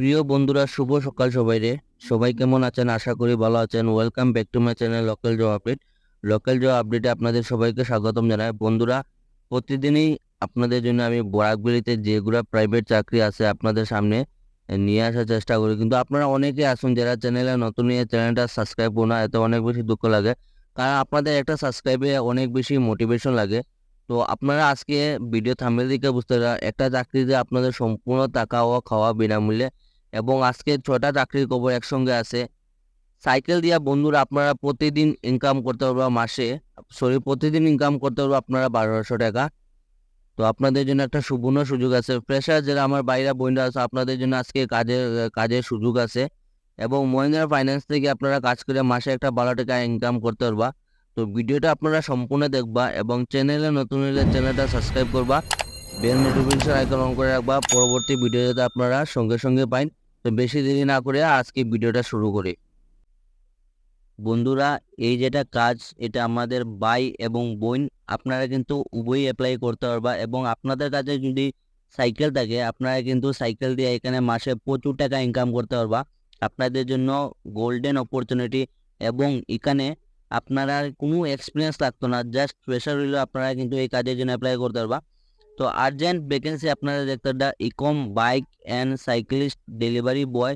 প্রিয় বন্ধুরা, শুভ সকাল সবাই রে সবাই কেমন আছেন? আশা করি ভালো আছেন। Welcome back to my channel local job update local job আপডেটে আপনাদের সবাইকে স্বাগতম জানাই। বন্ধুরা, প্রতিদিনই আপনাদের জন্য আমি বরাকবিলিতে যেগুলো প্রাইভেট চাকরি আছে আপনাদের সামনে নিয়ে আসার চেষ্টা করি। কিন্তু আপনারা অনেকে আসুন যারা চ্যানেলে নতুন নিয়ে চ্যানেলটা সাবস্ক্রাইব করো না, এতে অনেক বেশি দুঃখ লাগে। কারণ আপনাদের একটা সাবস্ক্রাইবে অনেক বেশি মোটিভেশন লাগে। তো আপনারা আজকে ভিডিও থাম্বনেল দিকে বুঝতে একটা চাকরিতে আপনাদের সম্পূর্ণ টাকা ও খাওয়া বিনামূল্যে এবং আজকে ছটা চাকরির খবর একসঙ্গে আছে। সাইকেল দিয়া বন্ধুরা আপনারা প্রতিদিন ইনকাম করতে পারবা মাসে। সরি প্রতিদিন ইনকাম করতে পারব আপনারা বারোশো টাকা। তো আপনাদের জন্য একটা সুবর্ণ সুযোগ আছে। ফ্রেশার যারা আমার বাইরা বোনরা আছে, আপনাদের জন্য আজকে কাজের কাজের সুযোগ আছে। এবং মহিন্দ্রা ফাইন্যান্স থেকে আপনারা কাজ করে মাসে একটা বারো টাকা ইনকাম করতে পারবা। তো ভিডিওটা আপনারা সম্পূর্ণ দেখবা এবং চ্যানেলে নতুন হলে চ্যানেলটা সাবস্ক্রাইব করবা। বেল নোটিফিকেশন আইকন অন করে রাখবা। পরবর্তী ভিডিও যাতে আপনারা সঙ্গে সঙ্গে পাইন। তো বেশি দেরি না করে আজকে ভিডিওটা শুরু করি। বন্ধুরা, এই যেটা কাজ, এটা আমাদের ভাই এবং বোন, আপনারা কিন্তু উভয়ই অ্যাপ্লাই করতে পারবা এবং আপনাদের কাছে যদি সাইকেল থাকে, আপনারা কিন্তু সাইকেল দিয়ে এখানে মাসে প্রচুর টাকা ইনকাম করতে পারবা। আপনাদের জন্য গোল্ডেন অপরচুনিটি এবং এখানে আপনারা কোনো এক্সপিরিয়েন্স লাগতো না জাস্ট প্রেশার হইলে আপনারা কিন্তু এই কাজের জন্য অ্যাপ্লাই করতে পারবা। তো আর্জেন্ট ভ্যাকেন্সি আপনারা দেখতে পারবা Ecom bike and cyclist delivery boy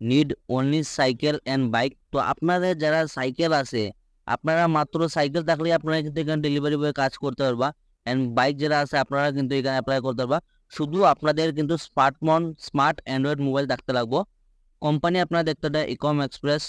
need only cycle and bike তো আপনাদের যারা সাইকেল আছে, আপনারা মাত্র সাইকেল থাকলে আপনারা কিন্তু এখানে ডেলিভারি বয় কাজ করতে পারবা অ্যান্ড বাইক যারা আছে আপনারা কিন্তু এখানে অ্যাপ্লাই করতে পারবা। শুধু আপনাদের কিন্তু স্মার্টফোন স্মার্ট অ্যান্ড্রয়েড মোবাইল থাকতে লাগবো। কোম্পানি আপনারা দেখতে পারেন Ecom express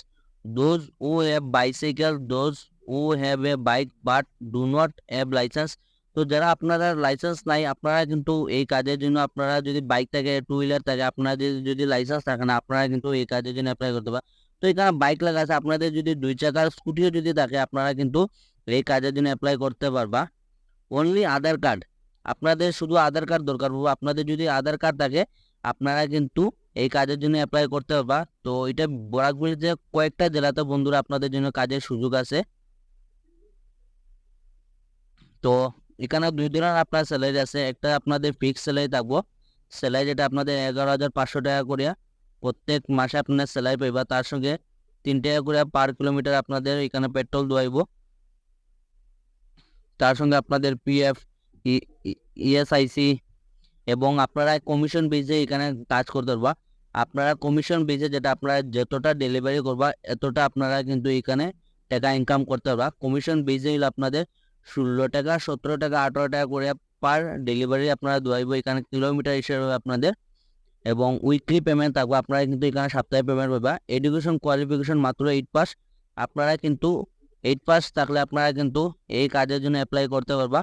those who have bicycle those who have a bike but do not have licence তো যারা আপনারা লাইসেন্স নাই, আপনারা কিন্তু এই কাজের জন্য আপনারা যদি বাইক থাকে টু হুইলার থাকে, আপনারা যদি লাইসেন্স থাকে না, আপনারা কিন্তু এই কাজের জন্য অ্যাপ্লাই করতে পারেন তো এখানে বাইক লাগা আছে, আপনাদের যদি দুই চাকার স্কুটিও যদি থাকে, আপনারা কিন্তু এই কাজের জন্য অ্যাপ্লাই করতে পারবা। অনলি আধার কার্ড আপনাদের শুধু আধার কার্ড দরকার পড়বে আপনাদের যদি আধার কার্ড থাকে, আপনারা কিন্তু এই কাজের জন্য অ্যাপ্লাই করতে পারবা। তো এটা বরাকবিলিতে কয়েকটা জেলাতে বন্ধুরা আপনাদের জন্য কাজের সুযোগ আছে। তো এখানে দুই ধরনের আপনার স্যালারি আছে। একটা আপনাদের ফিক্স স্যালারি থাকব। স্যালারি যেটা আপনাদের এগারো হাজার পাঁচশো টাকা করিয়া প্রত্যেক মাসে আপনার স্যালারি পাইবা। তার সঙ্গে তিন টাকা করে পার কিলোমিটার আপনাদের এখানে পেট্রোল দোয়াইব। তার সঙ্গে আপনাদের পিএফ ইএসআইসি এবং আপনারা কমিশন বেজে এখানে কাজ করতে পারবা। আপনারা কমিশন বেজে যেটা আপনারা যতটা ডেলিভারি করবা, এতটা আপনারা কিন্তু এখানে টাকা ইনকাম করতে পারবা। কমিশন বেজে হলে আপনাদের ষোলো টাকা, সতেরো টাকা, আঠারো টাকা করে পার ডেলিভারি আপনারা দোয়াইব এখানে কিলোমিটার হিসেবে আপনাদের। এবং উইকলি পেমেন্ট থাকবে, আপনারা কিন্তু এখানে সাপ্তাহিক পেমেন্ট পাবা। এডুকেশন কোয়ালিফিকেশন মাত্র এইট পাস আপনারা কিন্তু এইট পাস থাকলে আপনারা কিন্তু এই কাজের জন্য অ্যাপ্লাই করতে পারবা।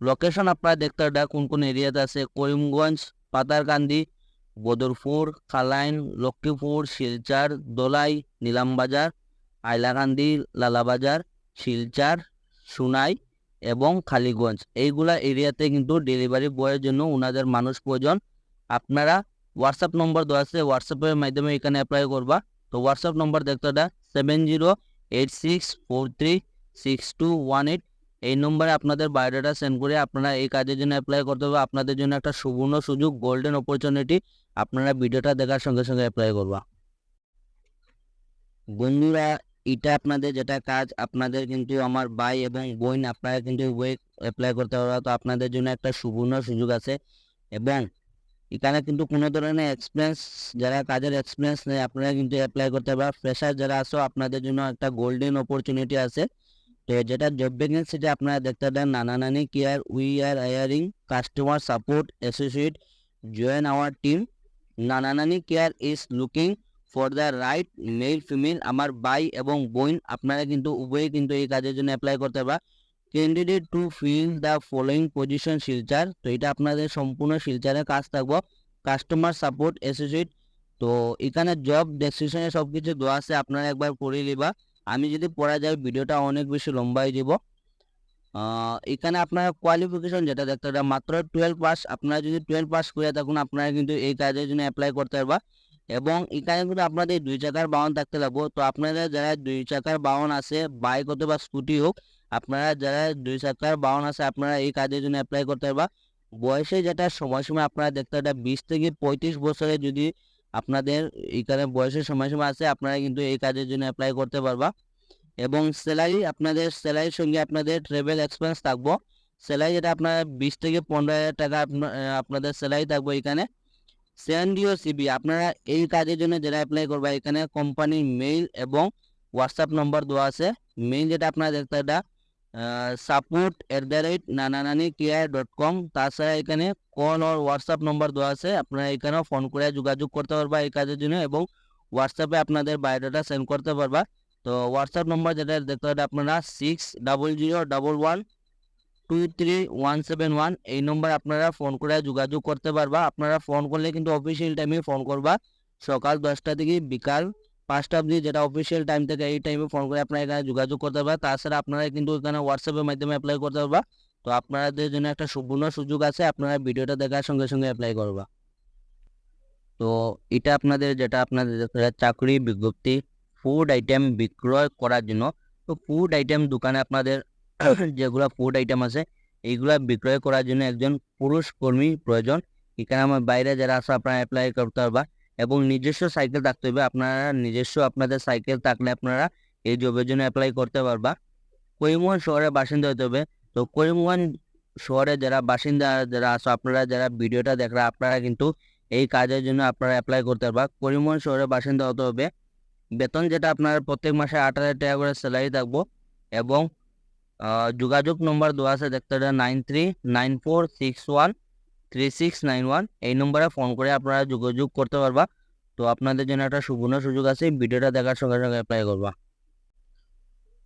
লোকেশন আপনারা দেখতে পারবেন কোন কোন এরিয়াতে আছে। করিমগঞ্জ, পাতারকান্দি, বদরপুর, খালাইন, লক্ষ্মীপুর, শিলচার, দোলাই, নিলামবাজার আইলাকান্দি লালাবাজার, শিলচার, সুনাই। এবং খালিগঞ্জ। এইগুলা এরিয়াতে কিন্তু ডেলিভারি বয়ের জন্য ওনাদের মানুষ প্রয়োজন। আপনারা হোয়াটসঅ্যাপ নম্বর দেওয়া আছে হোয়াটসঅ্যাপের মাধ্যমে এখানে অ্যাপ্লাই করবা। তো হোয়াটসঅ্যাপ নম্বর দেখতে হবে seven zero eight six four three six two one eight এই নম্বরে আপনাদের বায়োডাটা সেন্ড করে আপনারা এই কাজের জন্য অ্যাপ্লাই করতে হবে। আপনাদের জন্য একটা সুবর্ণ সুযোগ গোল্ডেন অপরচুনিটি আপনারা ভিডিওটা দেখার সঙ্গে সঙ্গে অ্যাপ্লাই করবা। বন্ধুরা এটা আপনাদের যেটা কাজ, আপনাদের কিন্তু আমার ভাই এবং বোন, আপনারা কিন্তু ওয়েক অ্যাপ্লাই করতে পারবে তো আপনাদের জন্য একটা সুবর্ণ সুযোগ আছে। এবং এখানে কিন্তু কোনো ধরনের এক্সপিরিয়েন্স যারা কাজের এক্সপিরিয়েন্স নেই, আপনারা কিন্তু অ্যাপ্লাই করতে পারবা ফ্রেশার যারা আসো আপনাদের জন্য একটা গোল্ডেন অপরচুনিটি আছে। তো যেটা জব ভ্যাকেন্সিটা আপনারা দেখতে পারেন, Nana Nani care we are hiring customer support associate join our team Nana Nani care is looking for the right male female আমার ভাই এবং বোন, আপনারা কিন্তু উভয়ই কিন্তু এই কাজের জন্য অ্যাপ্লাই করতে পারবা। Candidate to fill the following position Silchar. তো এটা আপনাদের সম্পূর্ণ শিলচারের কাজ থাকব। কাস্টমার সাপোর্ট অ্যাসোসিয়েট তো এখানে জব ডেসক্রিপশনে সব কিছু দেওয়া আছে, আপনারা একবার পড়ে নিবা। আমি যদি পড়া যায়, ভিডিওটা অনেক বেশি লম্বা হয়ে যাব এখানে আপনার কোয়ালিফিকেশন যেটা দেখতে মাত্র টুয়েলভ পাস আপনারা যদি টুয়েলভ পাস করে থাকুন, আপনারা কিন্তু এই কাজের জন্য অ্যাপ্লাই করতে পারবা। এবং এখানে কিন্তু আপনাদের দুই চাকার বাহন থাকতে লাগবো তো আপনাদের যারা দুই চাকার বাহন আছে, বাইক হতে বা স্কুটি হোক, আপনারা যারা দুই চাকার বাহন আছে, আপনারা এই কাজের জন্য অ্যাপ্লাই করতে পারবা। বয়সে যেটা সময়সীমা আপনারা দেখতে পারবেন, বিশ থেকে পঁয়ত্রিশ বছরে যদি আপনাদের এখানে বয়সের সময়সীমা আছে, আপনারা কিন্তু এই কাজের জন্য অ্যাপ্লাই করতে পারবা। এবং স্যালারি আপনাদের স্যালারির সঙ্গে আপনাদের ট্রাভেল এক্সপেন্স থাকব। স্যালারি যেটা আপনার বিশ থেকে পনেরো হাজার টাকা আপনা- আপনাদের স্যালারি থাকব এখানে। সেন্ডিও সিবি আপনারা এই কাজের জন্য যারা অ্যাপ্লাই করবে, এখানে কোম্পানির মেইল এবং হোয়াটসঅ্যাপ নম্বর দেওয়া আছে। মেইল যেটা আপনারা দেখতে এটা support at the rate Nananani care dot com তাছাড়া এখানে কল ওর হোয়াটসঅ্যাপ নম্বর দেওয়া আছে, আপনারা এখানেও ফোন করে যোগাযোগ করতে পারবা এই কাজের জন্য এবং হোয়াটসঅ্যাপে আপনাদের বায়োডাটা সেন্ড করতে পারবা। তো হোয়াটসঅ্যাপ নম্বর যেটা দেখতে হবে আপনারা six double zero double one two three one seven one এই নম্বর আপনারা ফোন করে যোগাযোগ করতে পারবা। আপনারা ফোন করলে কিন্তু অফিসিয়াল টাইমে ফোন করবা। সকাল দশটা থেকে বিকাল পাঁচটা অবধি যেটা অফিসিয়াল টাইম থেকে এই টাইমে ফোন করে আপনারা এখানে যোগাযোগ করতে পারবা। তাছাড়া আপনারা কিন্তু এখানে হোয়াটসঅ্যাপের মাধ্যমে অ্যাপ্লাই করতে পারবা। তো আপনাদের জন্য একটা সুবর্ণ সুযোগ আছে, আপনারা ভিডিওটা দেখার সঙ্গে সঙ্গে অ্যাপ্লাই করবা। তো এটা আপনাদের যেটা আপনাদের চাকরি বিজ্ঞপ্তি ফুড আইটেম বিক্রয় করার জন্য। তো ফুড আইটেম দোকানে আপনাদের যেগুলো ফুড আইটেম আছে, এইগুলা বিক্রয় করার জন্য একজন পুরুষ কর্মী প্রয়োজন। এখানে আমার বাইরে যারা আছে, আপনারা অ্যাপ্লাই করতে পারবা। এবং নিজস্ব সাইকেল থাকতে হবে। আপনারা নিজস্ব আপনাদের সাইকেল থাকলে আপনারা এই জবের জন্য অ্যাপ্লাই করতে পারবা। করিমগঞ্জ শহরের বাসিন্দা হতে হবে। তো করিমগঞ্জ শহরে যারা বাসিন্দা যারা আছো, আপনারা যারা ভিডিওটা দেখরা, আপনারা কিন্তু এই কাজের জন্য আপনারা অ্যাপ্লাই করতে পারবা। করিমগঞ্জ শহরের বাসিন্দা হতে হবে। বেতন যেটা আপনার প্রত্যেক মাসে আট হাজার টাকা করে স্যালারি থাকব। এবং যোগাযোগ নম্বর দেওয়া আছে দেখতে nine three, nine four, six one, three six nine one. এই নম্বরে ফোন করে আপনারা যোগাযোগ করতে পারবা। তো আপনাদের জন্য একটা সুবর্ণ সুযোগ আছে ভিডিওটা দেখার সঙ্গে সঙ্গে অ্যাপ্লাই করবা।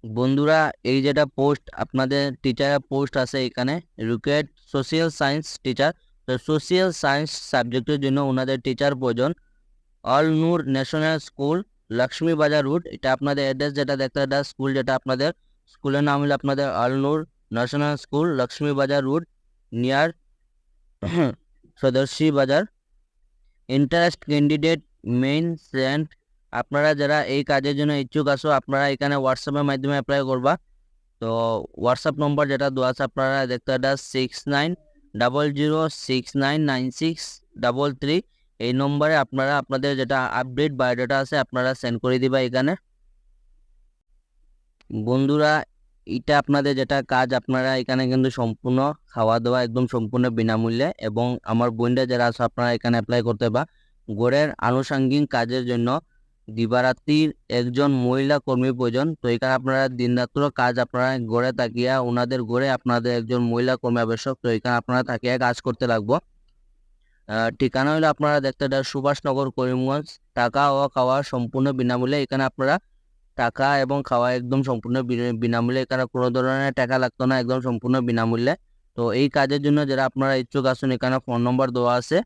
বন্ধুরা, এই যেটা পোস্ট আপনাদের টিচারের পোস্ট আছে এখানে রিকোয়ার্ড সোশিয়াল সায়েন্স টিচার তো সোশিয়াল সায়েন্স সাবজেক্টের জন্য ওনাদের টিচার প্রয়োজন। All Noor national school Lakshmi Bazar route এটা আপনাদের অ্যাড্রেস যেটা দেখতে স্কুল যেটা আপনাদের স্কুলের নাম হলো আপনাদের all Noor national school, Lakshmi Bazar road, near সদস্যী বাজার। ইন্টারেস্ট ক্যান্ডিডেট মেইন সেন্ট আপনারা যারা এই কাজের জন্য ইচ্ছুক আছো, আপনারা এখানে হোয়াটসঅ্যাপের মাধ্যমে অ্যাপ্লাই করবা। তো হোয়াটসঅ্যাপ নম্বর যেটা দেওয়া আছে, আপনারা দেখতে এটা six nine double zero six nine nine six double three এই নম্বরে আপনারা, আপনাদের যেটা আপডেট বায়োডাটা আছে, আপনারা সেন্ড করে দিবা এখানে। বন্ধুরা, এটা আপনাদের যেটা কাজ, আপনারা এখানে কিন্তু সম্পূর্ণ খাওয়া দাওয়া একদম সম্পূর্ণ বিনামূল্যে এবং আমার বোনরা যারা আছে, আপনারা এখানে অ্যাপ্লাই করতে বা গড়ের আনুষঙ্গিক কাজের জন্য দিবারাত্রির একজন মহিলা কর্মী প্রয়োজন। তো এখানে আপনারা দিনরাত্র কাজ আপনারা গড়ে তাকিয়া, ওনাদের গড়ে আপনাদের একজন মহিলা কর্মী আবশ্যক। তো এখানে আপনারা তাকিয়া কাজ করতে লাগবো। ঠিকানা হলো আপনারা দেখতে সুভাষনগর করিমগঞ্জ। টাকা ও খাওয়া সম্পূর্ণ বিনামূল্যে। এখানে আপনারা টাকা এবং খাওয়া একদম সম্পূর্ণ বিনামূল্যে এখানে কোনো ধরনের টাকা লাগতো না, একদম সম্পূর্ণ বিনামূল্যে। তো এই কাজের জন্য যারা আপনারা ইচ্ছুক আসুন, এখানে ফোন নম্বর দেওয়া আছে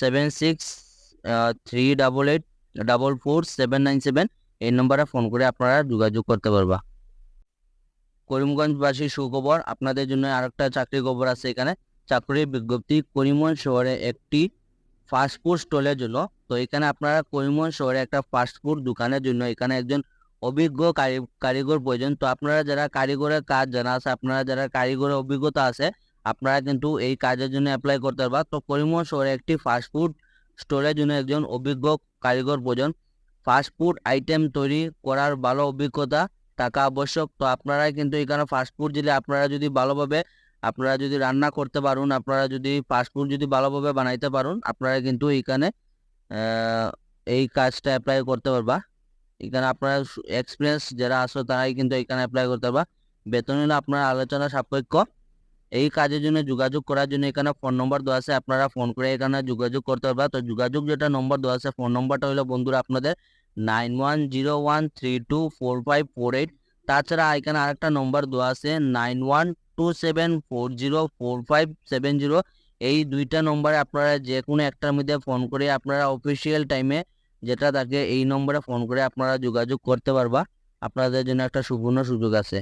seven six three double eight double four seven nine seven এই নম্বরে ফোন করে আপনারা যোগাযোগ করতে পারবা। করিমগঞ্জবাসী সুখবর, আপনাদের জন্য আরেকটা চাকরি খবর আছে এখানে। চাকরির বিজ্ঞপ্তি, করিমগঞ্জ শহরে একটি ফাস্টফুড স্টলের জন্য। তো এখানে আপনারা করিমগঞ্জ শহরে একটা ফাস্টফুড দোকানের জন্য, এখানে একজন অভিজ্ঞ কারি- কারিগর প্রয়োজন তো আপনারা যারা কারিগরের কাজ জানা আছে, আপনারা যারা কারিগরের অভিজ্ঞতা আছে, আপনারা কিন্তু এই কাজের জন্য অ্যাপ্লাই করতে পারবা। তো করিমগঞ্জ শহরে একটি ফাস্টফুড স্টোরের জন্য একজন অভিজ্ঞ কারিগর প্রয়োজন ফাস্টফুড আইটেম তৈরি করার ভালো অভিজ্ঞতা, থাকা আবশ্যক। তো আপনারা কিন্তু এখানে ফাস্টফুড যদি আপনারা যদি ভালোভাবে, আপনারা যদি রান্না করতে পারুন, আপনারা যদি ফাস্টফুড যদি ভালোভাবে বানাইতে পারুন, আপনারা কিন্তু এখানে এই কাজটা অ্যাপ্লাই করতে পারবা। এখানে আপনারা এক্সপিরিয়েন্স যারা আছো তারাই কিন্তু এখানে অ্যাপ্লাই করতে পারবা। বেতন হলো আপনার আলোচনা সাপেক্ষ। এই কাজের জন্য যোগাযোগ করার জন্য এখানে ফোন নম্বর দেওয়া আছে, আপনারা ফোন করে এখানে যোগাযোগ করতে পারবা। তো যোগাযোগ যেটা নম্বর দেওয়া আছে ফোন নম্বরটা হলো বন্ধুরা আপনাদের nine one zero one three two four five four eight তাছাড়া এখানে আরেকটা নম্বর দেওয়া আছে nine one two seven four zero four five seven zero এই দুইটা নম্বরে আপনারা যে কোনো একটার মধ্যে ফোন করে আপনারা অফিসিয়াল টাইমে যেটা থাকে এই নম্বরে ফোন করে আপনারা যোগাযোগ করতে পারবা। আপনাদের জন্য একটা সুবর্ণ সুযোগ আছে।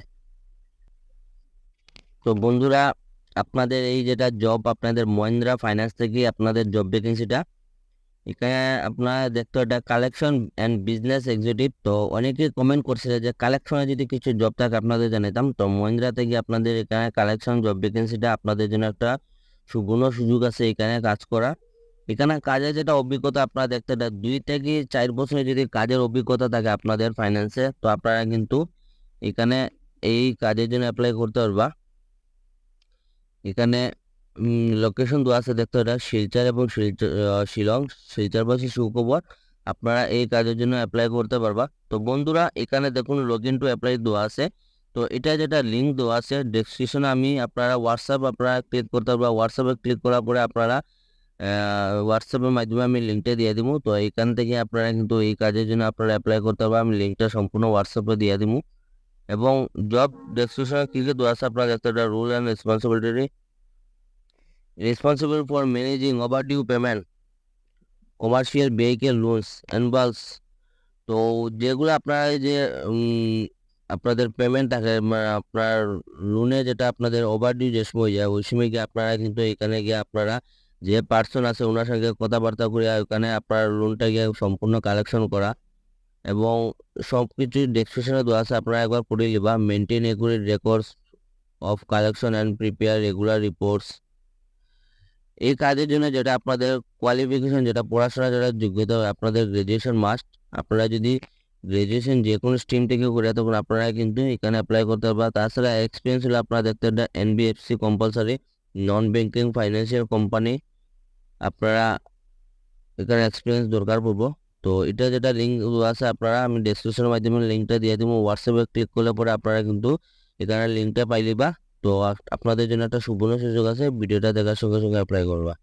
তো বন্ধুরা, আপনাদের এই যেটা জব আপনাদের মহিন্দ্রা ফাইন্যান্স থেকে আপনাদের জব ভ্যাকেন্সিটা এখানে আপনারা দেখতে এটা কালেকশন অ্যান্ড বিজনেস এক্সিকিউটিভ তো অনেকেই কমেন্ট করছিল যে কালেকশনে যদি কিছু জব থাকে আপনাদের জানাতাম, তো মহিন্দ্রা থেকে আপনাদের এখানে কালেকশন জব ভ্যাকেন্সিটা আপনাদের জন্য একটা সুবর্ণ সুযোগ আছে এখানে কাজ করা। এখানে কাজের যেটা অভিজ্ঞতা আপনারা দেখতে দুই থেকে চার বছরের যদি কাজের অভিজ্ঞতা থাকে আপনাদের ফাইন্যান্সে তো আপনারা কিন্তু এখানে এই কাজের জন্য অ্যাপ্লাই করতে পারবা। এখানে লোকেশন দেওয়া আছে দেখতে এটা শিলচর এবং শিলং, শিলচর পাশে সুখবর, আপনারা এই কাজের জন্য অ্যাপ্লাই করতে পারবা। তো বন্ধুরা, এখানে দেখুন লগ ইন টু অ্যাপ্লাই দেওয়া আছে। তো এটা যেটা লিঙ্ক দেওয়া আছে ডেসক্রিপশনে আমি আপনারা হোয়াটসঅ্যাপ আপনারা ক্লিক করতে পারবা। হোয়াটসঅ্যাপে ক্লিক করার পরে আপনারা হোয়াটসঅ্যাপের মাধ্যমে আমি লিঙ্কটা দিয়ে দিব। তো এখান থেকে আপনারা কিন্তু এই কাজের জন্য আপনারা অ্যাপ্লাই করতে পারবেন আমি লিঙ্কটা সম্পূর্ণ হোয়াটসঅ্যাপে দিয়ে দিব। এবং জব ডেসক্রিপশনে কী কী দেওয়া আছে আপনারা পারেন। Role and responsibility responsible for managing overdue payment commercial vehicle loans অ্যানবালস তো যেগুলো আপনারা যে আপনাদের পেমেন্ট থাকে আপনার লোনে যেটা আপনাদের ওভার ডিউ যে সময় যায়, ওই সময় গিয়ে আপনারা কিন্তু এখানে গিয়ে আপনারা যে পার্সন আছে ওনার সঙ্গে কথাবার্তা করে ওখানে আপনার লোনটা গিয়ে সম্পূর্ণ কালেকশন করা এবং সব কিছু ডেসক্রিপশনে দেওয়া আছে, আপনারা একবার পড়ে নিবা। Maintain accurate records of collection and prepare regular reports এই কাজের জন্য যেটা আপনাদের কোয়ালিফিকেশন যেটা পড়াশোনা, যেটা যোগ্যতা হয় আপনাদের গ্রাজুয়েশন মাস্ট আপনারা যদি গ্রাজুয়েশন যে কোনো স্ট্রিম থেকে করে তখন আপনারা কিন্তু এখানে অ্যাপ্লাই করতে পারবেন তাছাড়া এক্সপিরিয়েন্স হলে আপনারা দেখতে NBFC compulsory non banking financial company আপনারা এখানে এক্সপিরিয়েন্স দরকার পড়ব। তো এটা যেটা লিঙ্ক আছে, আপনারা আমি ডেসক্রিপশনের মাধ্যমে লিঙ্কটা দিয়ে দিব। হোয়াটসঅ্যাপে ক্লিক করলে পরে আপনারা কিন্তু এখানে লিঙ্কটা পাইলিবা। তো আপনাদের জন্য একটা সুবর্ণ সুযোগ আছে, ভিডিওটা দেখার সঙ্গে সঙ্গে অ্যাপ্লাই করবা।